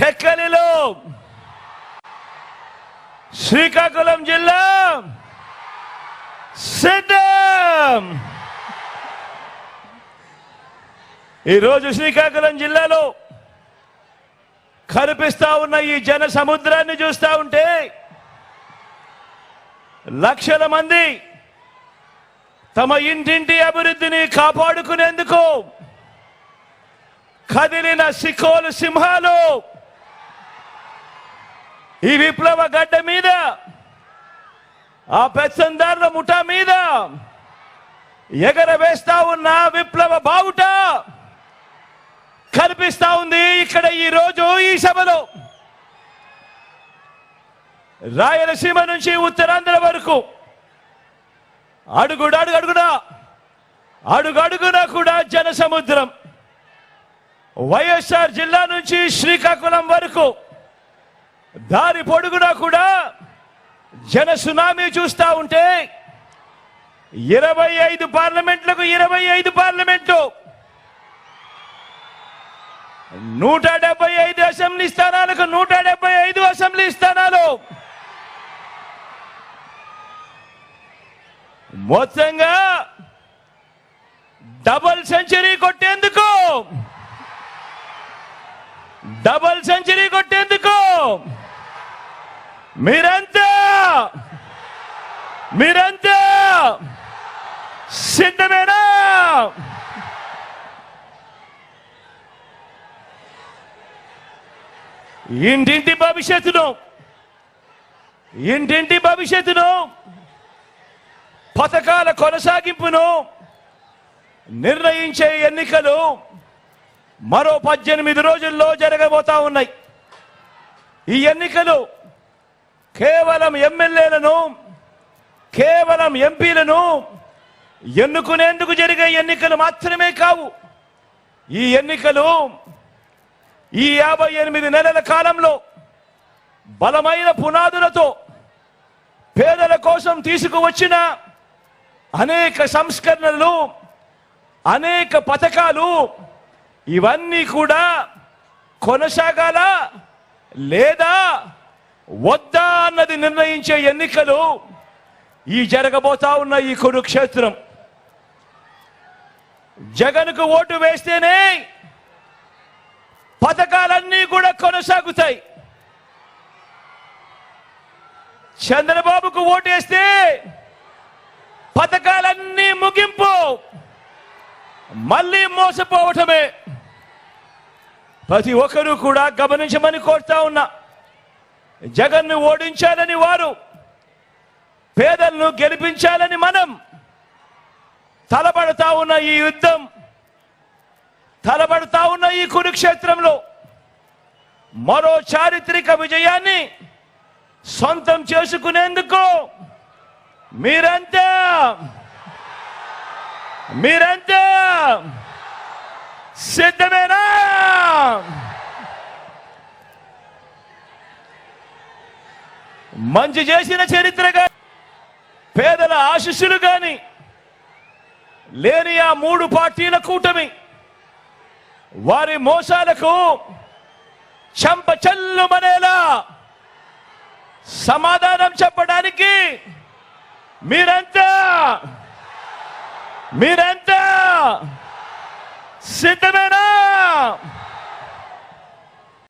టెక్కలిలో శ్రీకాకుళం జిల్లా సిద్ధం. ఈరోజు శ్రీకాకుళం జిల్లాలో కనిపిస్తా ఉన్న ఈ జన సముద్రాన్ని చూస్తా ఉంటే లక్షల మంది తమ ఇంటింటి అభివృద్ధిని కాపాడుకునేందుకు కదిలిన సికోలు సింహాలు ఈ విప్లవ గడ్డ మీద ఆ పెత్తందారుల ముఠా మీద ఎగరవేస్తా ఉన్న విప్లవ బావుట కనిపిస్తా ఉంది ఇక్కడ ఈ రోజు ఈ సభలో. రాయలసీమ నుంచి ఉత్తరాంధ్ర వరకు అడుగుడు అడుగడుగునా కూడా జన సముద్రం వైఎస్ఆర్ జిల్లా నుంచి శ్రీకాకుళం వరకు దారి పొడుగునా కూడా జన సునామీ చూస్తా ఉంటే ఇరవై ఐదు పార్లమెంట్లకు ఇరవై ఐదు పార్లమెంట్లు. నూట డెబ్బై ఐదు అసెంబ్లీ స్థానాలకు నూట డెబ్బై ఐదు అసెంబ్లీ స్థానాలు. మొత్తంగా డబల్ సెంచరీ కొట్టేందుకు. డబల్ సెంచరీ కొట్టేందుకు మీరంతా! మీరంతా! సిద్ధమేనా? ఇంటింటి భవిష్యత్తును ఇంటింటి భవిష్యత్తును పథకాల కొనసాగింపును నిర్ణయించే ఎన్నికలు మరో పద్దెనిమిది రోజుల్లో జరగబోతా ఉన్నాయి. ఈ ఎన్నికలు కేవలం ఎమ్మెల్యేలను కేవలం ఎంపీలను ఎన్నుకునేందుకు జరిగే ఎన్నికలు మాత్రమే కావు. ఈ ఎన్నికలు ఈ యాభై ఎనిమిది నెలల కాలంలో బలమైన పునాదులతో పేదల కోసం తీసుకువచ్చిన అనేక సంస్కరణలు అనేక పథకాలు ఇవన్నీ కూడా కొనసాగాల లేదా వద్దా అన్నది నిర్ణయించే ఎన్నికలు ఈ జరగబోతా ఉన్న ఈ కురుక్షేత్రం. జగన్కు ఓటు వేస్తేనే పథకాలన్నీ కూడా కొనసాగుతాయి. చంద్రబాబుకు ఓటేస్తే పథకాలన్నీ ముగింపు. మళ్ళీ మోసపోవటమే. ప్రతి ఒక్కరూ కూడా గమనించమని కోరుతా ఉన్నా. జగన్ను ఓడించాలని వారు పేదలను గెలిపించాలని మనం తలబడతా ఉన్న ఈ యుద్ధం తలబడతా ఉన్న ఈ కురుక్షేత్రంలో మరో చారిత్రక విజయాన్ని సొంతం చేసుకునేందుకు మీరంతా మీరంతా సిద్ధమేనా? మంచి చేసిన చరిత్ర కానీ పేదల ఆశిస్సులు కానీ లేని ఆ మూడు పార్టీల కూటమి వారి మోసాలకు చంపచల్లుమనేలా సమాధానం చెప్పడానికి మీరంతా మీరంతా సిద్ధమేనా?